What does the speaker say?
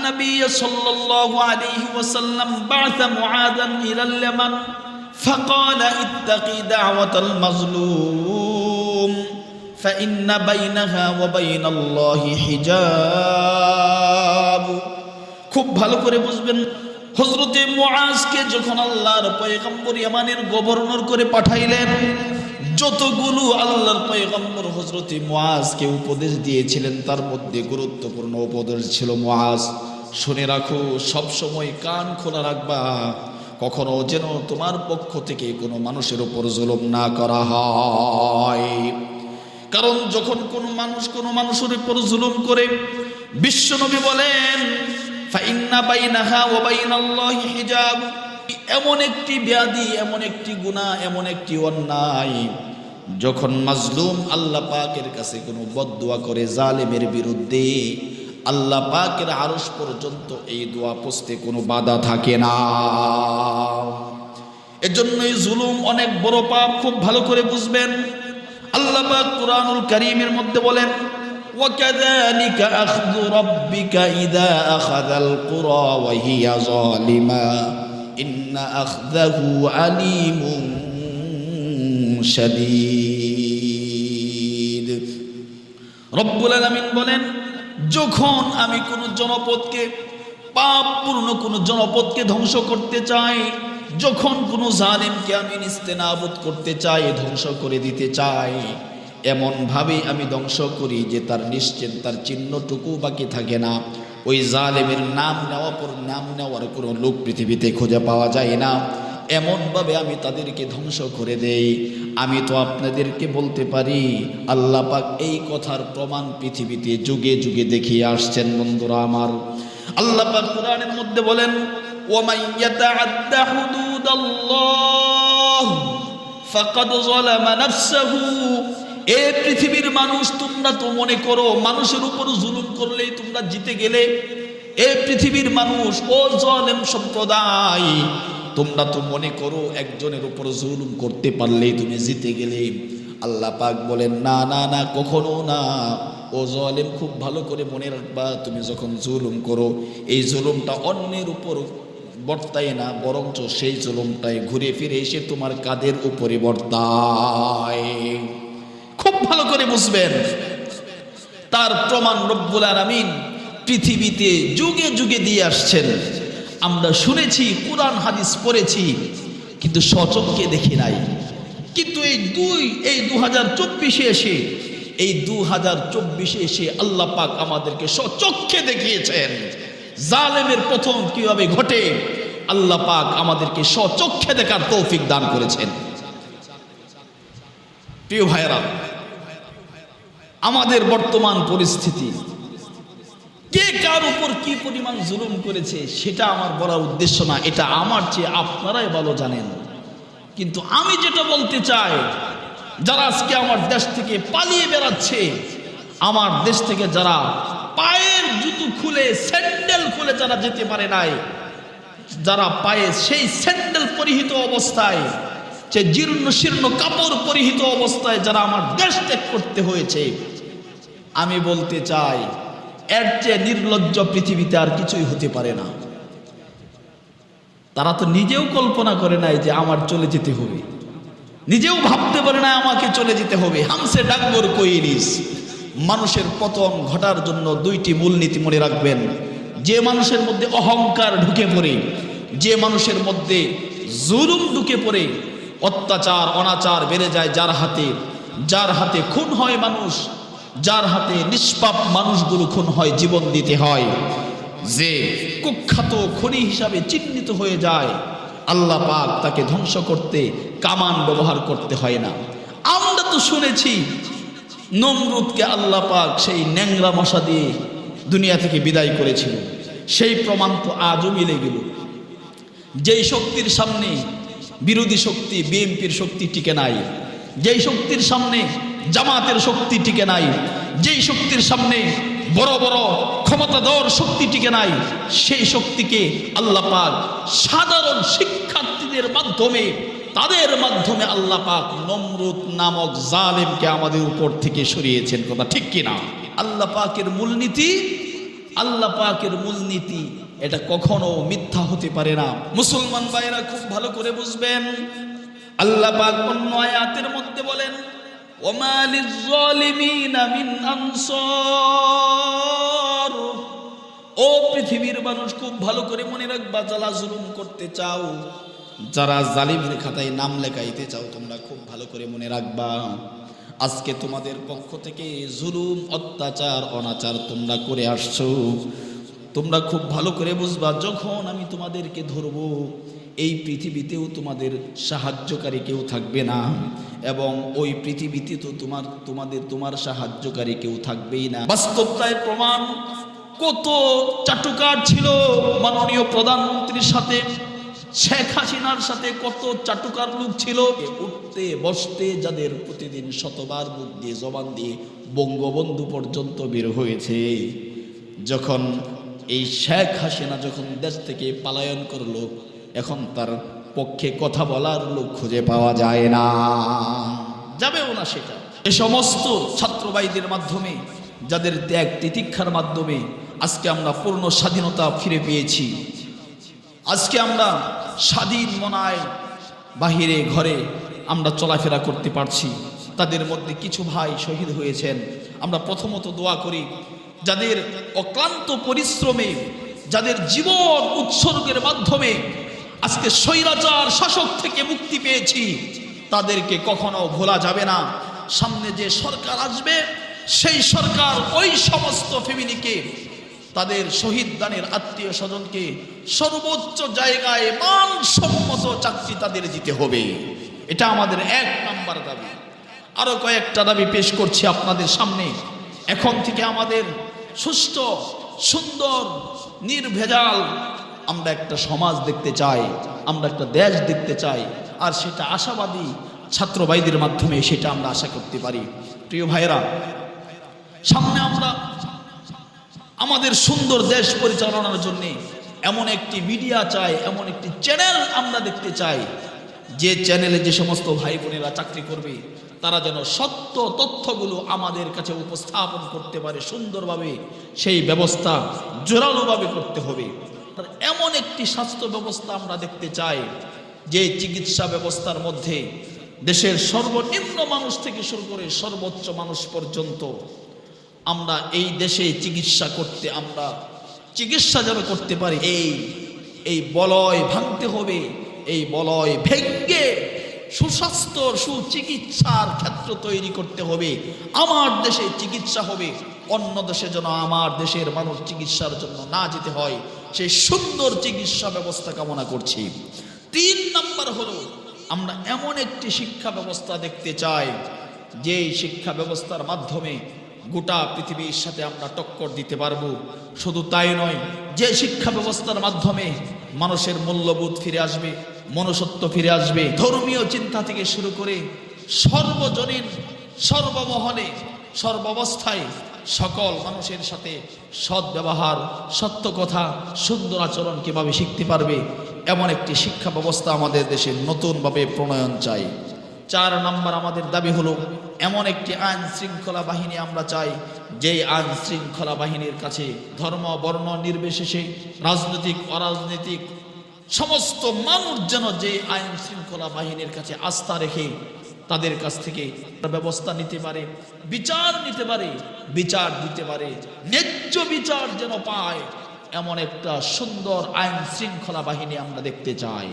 النبي صلى الله عليه وسلم بعث معاذا إلى اليمن فقال اتقي دعوة المظلوم فإن بينها وبين الله حجاب খুব ভালো করে বুঝবেন হজরতে মুআজকে যখন আল্লাহর পয়গম্বর ইয়ামানের গভর্নর করে পাঠাইলেন যতগুলো আল্লাহর পয়গম্বর হজরতে মুআজকে উপদেশ দিয়েছিলেন তার মধ্যে গুরুত্বপূর্ণ উপদেশ ছিল মুআজ শুনে রাখো, সব সময় কান খোলা রাখবা। কখনো যেন তোমার পক্ষ থেকে কোনো মানুষের উপর জুলুম না করা হয়। কারণ যখন কোনো মানুষ কোনো মানুষের উপর জুলুম করে বিশ্বনবী বলেন এমন একটি ব্যাধি, এমন একটি গুনাহ, এমন একটি অন্যায়। যখন মাজলুম আল্লাহ পাকের কাছে কোনো বদদুয়া করে জালেমের বিরুদ্ধে আল্লাহ পাকের আরশ পর্যন্ত এই দোয়া পৌঁছতে কোনো বাধা থাকে না এজন্যই জুলুম অনেক বড় পাপ খুব ভালো করে বুঝবেন আল্লাহ পাক কুরআনুল কারীমের মধ্যে বলেন وكذلك أخذ ربك إذا أخذ القرى وهي ظالمة إن أخذه عليم شديد রব্বুল আলামিন বলেন যখন আমি কোনো জনপদকে পাপপূর্ণ কোনো জনপদকে ধ্বংস করতে চাই, যখন কোনো জালেমকে আমি নিস্তে নিস্তেনাবুদ করতে চাই, ধ্বংস করে দিতে চাই, এমনভাবে আমি ধ্বংস করি যে তার নিশ্চিত তার চিহ্নটুকু বাকি থাকে না। ওই জালেমের নাম নেওয়া পর নাম নেওয়ার কোনো লোক পৃথিবীতে খুঁজে পাওয়া যায় না। এমনভাবে আমি তাদেরকে ধ্বংস করে দেই। আমি তো আপনাদেরকে বলতে পারি, আল্লাহ পাক এই কথার প্রমাণ পৃথিবীতে যুগে যুগে দেখিয়ে আসছেন বন্ধুরা আমার। আল্লাহ পাক কোরআনের মধ্যে বলেন এ পৃথিবীর মানুষ, তোমরা তো মনে করো, মানুষের উপর জুলুম করলেই তোমরা জিতে গেলে। এ পৃথিবীর মানুষ, ও জলেম সম্প্রদায় তোমরা তো মনে করো একজনের উপর জুলুম করতে পারলেই তুমি জিতে গেলে। আল্লাহ পাক বলেন, না না না, কখনো না। ও জলেম, খুব ভালো করে মনে রাখবা, তুমি যখন জুলুম করো, এই জুলুমটা অন্যের উপর বর্তায় না, বরঞ্চ সেই জুলুমটাই ঘুরে ফিরে এসে তোমার কাদের উপরে বর্তায়। খুব ভালো করে বুঝবেন। তার প্রমাণ রব্বুল আলামিন পৃথিবীতে যুগে যুগে দিয়ে আসছেন। আমরা শুনেছি, কোরআন, হাদিস পড়েছি, কিন্তু সচককে দেখি নাই। কিন্তু এই দুই, এই দু হাজার চব্বিশে এসে, এই দু হাজার চব্বিশে এসে আল্লাহ পাক আমাদেরকে সচক্ষে দেখিয়েছেন। জালেমের প্রথম কীভাবে ঘটে, আল্লাহ পাক আমাদেরকে সচক্ষে দেখার তৌফিক দান করেছেন। প্রিয় ভাইরা আমাদের বর্তমান পরিস্থিতি কে কার উপর কি পরিমাণ জুলুম করেছে, সেটা আমার বলার উদ্দেশ্য না। এটা আমার চেয়ে আপনারাই ভালো জানেন। কিন্তু আমি যেটা বলতে চাই, যারা আজকে আমার দেশ থেকে পালিয়ে বেড়াচ্ছে, আমার দেশ থেকে যারা পায়ের জুতো খুলে, স্যান্ডেল খুলে যারা যেতে পারে নাই, যারা পায়ে সেই স্যান্ডেল পরিহিত অবস্থায় সে জীর্ণ শীর্ণ কাপড় পরিহিত অবস্থায় যারা আমার দেশ ত্যাগ করতে হয়েছে, আমি বলতে চাই এর চেয়ে নির্লজ্জ পৃথিবীতে আর কিছুই হতে পারে না। তারা তো নিজেও কল্পনা করে নাই যে আমার চলে যেতে হবে। নিজেও ভাবতে পারে না আমাকে চলে যেতে হবে। হামসে ডাকবর কইনিস মানুষের পতন ঘটার জন্য দুইটি মূলনীতি মনে রাখবেন। যে মানুষের মধ্যে অহংকার ঢুকে পড়ে, যে মানুষের মধ্যে জুলুম ঢুকে পড়ে, অত্যাচার, অনাচার বেড়ে যায় যার হাতে। যার হাতে খুন হয় মানুষ যার হাতে নিষ্পাপ মানুষগুলো খুন হয়, জীবন দিতে হয়। যে কুখ্যাত খনি হিসাবে চিহ্নিত হয়ে যায়, আল্লাহ পাক তাকে ধ্বংস করতে কামান ব্যবহার করতে হয় না। আমরা তো শুনেছি, নমরুদকে আল্লাহ পাক সেই ন্যাংরা মশা দিয়ে দুনিয়া থেকে বিদায় করেছিল। সেই প্রমাণ তো আজও মিলে গেল। যেই শক্তির সামনে বিরোধী শক্তি বিএনপির শক্তি টিকে নাই, যেই শক্তির সামনে জামাতের শক্তি টিকে নাই। যেই শক্তির সামনে বড় বড় ক্ষমতাধর শক্তি টিকে নাই, সেই শক্তিকে আল্লাহ পাক সাধারণ শিক্ষার্থীদের মাধ্যমে, তাদের মাধ্যমে আল্লাহ পাক নমরুদ নামক জালেমকে আমাদের উপর থেকে সরিয়েছেন কথা ঠিক কিনা আল্লাহ পাকের মূলনীতি, আল্লাহ পাকের মূলনীতি, এটা কখনো মিথ্যা হতে পারে না। মুসলমান ভাইরা খুব ভালো করে বুঝবেন। আল্লাহ পাক অন্য আয়াতের মধ্যে ওমা লিজ্জালিমিনা মিন আনসার। ও পৃথিবীর মানুষ, খুব ভালো করে মনে রাখবা, যারা জুলুম করতে চাও, যারা জালিমের খাতায় নাম লেখাইতে চাও, তোমরা খুব ভালো করে মনে রাখবা। আজকে তোমাদের পক্ষ থেকে জুলুম, অত্যাচার, অনাচার তোমরা করে আসছো। তোমরা খুব ভালো করে বুঝবা, যখন আমি তোমাদেরকে ধরবো এই পৃথিবীতেও তোমাদের সাহায্যকারী কেউ থাকবে না। এবং ওই পৃথিবীতে তো তোমার, তোমাদের, তোমার সাহায্যকারী কেউ থাকবেই না। বাস্তবতায় প্রমাণ কত চাটুকার ছিল মাননীয় প্রধানমন্ত্রীর সাথে, শেখ হাসিনার সাথে কত চাটুকার লোক ছিল। উঠতে, বসতে যাদের প্রতিদিন শতবার মুখ দিয়ে জবান দিয়ে বঙ্গবন্ধু পর্যন্ত বের হয়েছে। যখন এই শেখ হাসিনা যখন দেশ থেকে পালায়ন করল এখন তার পক্ষে কথা বলার লোক খুঁজে পাওয়া যায় না। যাবেও না সেটা। এ সমস্ত ছাত্রবাইদের মাধ্যমে, যাদের ত্যাগ তিতিক্ষার মাধ্যমে আজকে আমরা পূর্ণ স্বাধীনতা ফিরে পেয়েছি। আজকে আমরা স্বাধীন মনায় বাহিরে ঘরে আমরা চলাফেরা করতে পারছি। তাদের মধ্যে কিছু ভাই শহীদ হয়েছেন। আমরা প্রথমত দোয়া করি, যাদের অক্লান্ত পরিশ্রমে, যাদের জীবন উৎসর্গের মাধ্যমে আজকে স্বৈরাচার শাসক থেকে মুক্তি পেয়েছি। তাদেরকে কখনো ভোলা যাবে না। সামনে যে সরকার আসবে, সেই সরকার ওই সমস্ত ফ্যামিলিকে তাদের শহীদ দানের আত্মীয় স্বজনকে সর্বোচ্চ জায়গায় মানসম্মত চাকরি তাদের দিতে হবে। এটা আমাদের এক নাম্বার দাবি। আরও কয়েকটা দাবি পেশ করছি আপনাদের সামনে। এখন থেকে আমাদের সুস্থ সুন্দর, নির্ভেজাল আমরা একটা সমাজ দেখতে চাই, আমরা একটা দেশ দেখতে চাই, আর সেটা আশাবাদী ছাত্রবাইদের মাধ্যমে সেটা আমরা আশা করতে পারি। প্রিয় ভাইরা সামনে আমরা আমাদের সুন্দর দেশ পরিচালনার জন্য এমন একটি মিডিয়া চাই, এমন একটি চ্যানেল আমরা দেখতে চাই। যে চ্যানেলে যে সমস্ত ভাই বোনেরা চাকরি করবে, তারা যেন সত্য তথ্যগুলো আমাদের কাছে উপস্থাপন করতে পারে সুন্দরভাবে, সেই ব্যবস্থা জোরালোভাবে করতে হবে। এমন একটি স্বাস্থ্য ব্যবস্থা আমরা দেখতে চাই, যে চিকিৎসা ব্যবস্থার মধ্যে দেশের সর্বনিম্ন মানুষ থেকে শুরু করে সর্বোচ্চ মানুষ পর্যন্ত আমরা এই দেশে চিকিৎসা করতে, আমরা চিকিৎসা যেন করতে পারি। এই এই বলয় ভাঙতে হবে, এই বলয় ভেঙ্গে সুস্বাস্থ্য, সুচিকিৎসার ক্ষেত্র তৈরি করতে হবে। আমার দেশে চিকিৎসা হবে, অন্য দেশে যেন আমার দেশের মানুষ চিকিৎসার জন্য না যেতে হয়। সেই সুন্দর চিকিৎসা ব্যবস্থা কামনা করছি। তিন নম্বর হলো, আমরা এমন একটি শিক্ষা ব্যবস্থা দেখতে চাই যে শিক্ষা ব্যবস্থার মাধ্যমে গোটা পৃথিবীর সাথে আমরা টক্কর দিতে পারব। শুধু তাই নয়, যে শিক্ষা ব্যবস্থার মাধ্যমে মানুষের মূল্যবোধ ফিরে আসবে, মনুষ্যত্ব ফিরে আসবে, ধর্মীয় চিন্তা থেকে শুরু করে সর্বজনীন, সর্বমহলে, সর্বাবস্থায় সকল মানুষের সাথে সৎ ব্যবহার, সত্য কথা, সুন্দর আচরণ কীভাবে শিখতে পারবে, এমন একটি শিক্ষা ব্যবস্থা আমাদের দেশে নতুনভাবে প্রণয়ন চাই। চার নম্বর আমাদের দাবি হলো, এমন একটি আইন শৃঙ্খলা বাহিনী আমরা চাই, যেই আইন শৃঙ্খলা বাহিনীর কাছে ধর্ম, বর্ণ, নির্বিশেষে রাজনৈতিক, অরাজনৈতিক, সমস্ত মানুষ যেন যে আইন শৃঙ্খলা বাহিনীর কাছে আস্থা রেখে তাদের কাছ থেকে ব্যবস্থা নিতে পারে, বিচার নিতে পারে, বিচার দিতে পারে। ন্যায্য বিচার যেন পায়, এমন একটা সুন্দর আইন শৃঙ্খলা বাহিনী আমরা দেখতে চাই।